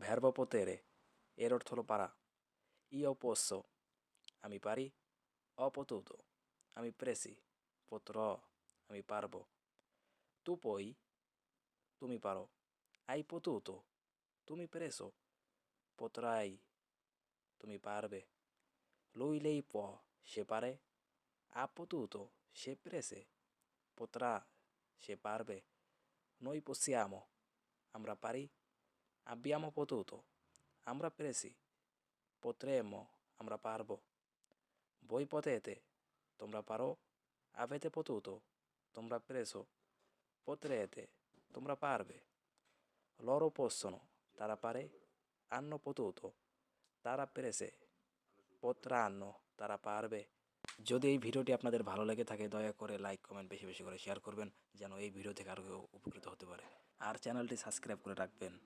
ভ্যার্ব পোতেরে এর অর্থ হলো পারা ই অপস আমি পারি অপতুত আমি প্রেসি পোত্র আমি পারব তুপই তুমি পারো আই পতৌত তুমি প্রেসো পোত্রাই তুমি পারবে লইলেই প সে পারে আপতৌত সে প্রেসে পোত্রা সে পারবে নই পশিয়াম আমরা পারি abbiamo potuto আমরা পেরেছি। potremmo আমরা পারব। voi potete তোমরা পারো। avete potuto তোমরা পেরেছ। potrete তোমরা পারবে। loro possono তারা পারে। hanno potuto তারা পেরেছে। potranno তারা পারবে। যদি এই ভিডিওটি আপনাদের ভালো লেগে থাকে, দয়া করে লাইক, কমেন্ট বেশি বেশি করে শেয়ার করবেন, যেন এই ভিডিও থেকে আরও উপকৃত হতে পারে। আর চ্যানেলটি সাবস্ক্রাইব করে রাখবেন।